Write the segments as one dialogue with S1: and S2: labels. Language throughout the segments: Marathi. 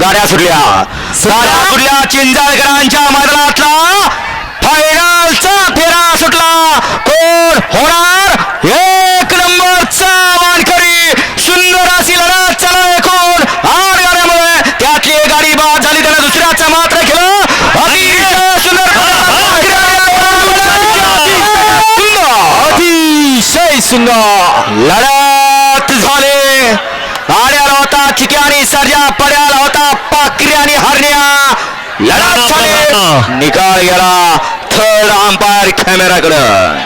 S1: गाड्या सुटल्या. गाड्या सुटल्या? चिंजाळकरांच्या मैदानातला फायनलचा फेरा सुटला. कोण? होणार? एक नंबरचा मानकरी सुंदर अशी लढत चालू कोण? आठ गाड्यामुळे त्यातली एक गाडी बाद झाली. त्याला दुसऱ्याचा मात्र केलं. अतिशय सुंदर अतिशय सुंदर. लढत. निकाल गेला. थर्ड अंपायर कॅमेराकडं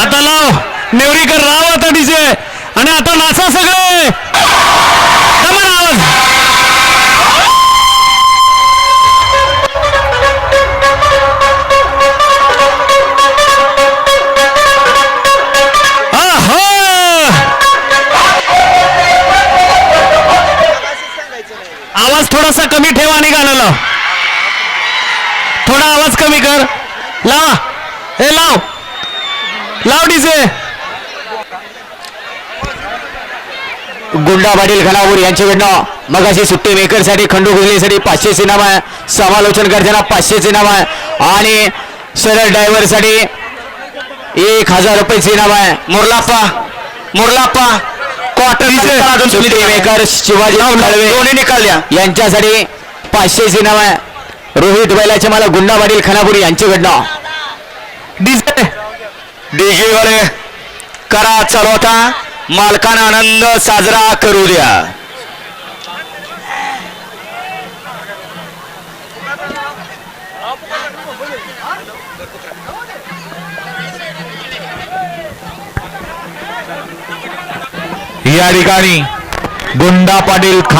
S2: आता लाव. नेवरीकर राव आता डीजे आणि आता नाचा सगळे. आवाज! आवाज थोडासा कमी ठेवा आणि गाणं लाव. थोडा आवाज कमी कर. लावा. हे लाव. लाव डीजे.
S1: गुंडा पाटील खनापूर यांच्याकडनं मग अशी सुट्टी मेकरसाठी खंडू गुजलेसाठी पाचशेचे नाव आहे. समालोचन करताना पाचशेचे नाव आहे. आणि सरळ ड्रायव्हरसाठी एक हजार रुपयाचे नाव आहे. मुरलाप्पा. मुरलाप्पा. क्वार्टर सुट्टी मेकर शिवाजी दोन्ही निकालल्या यांच्यासाठी पाचशेचे नाव आहे. रोहित बैलाचे मला गुंडा पाटील खनापूर यांच्याकडनं
S2: डीजे
S1: डीजे वाले करा चालवता मालकान आनंद साजरा करू द्या.
S3: या ठिकाणी गुंडा पाटील खान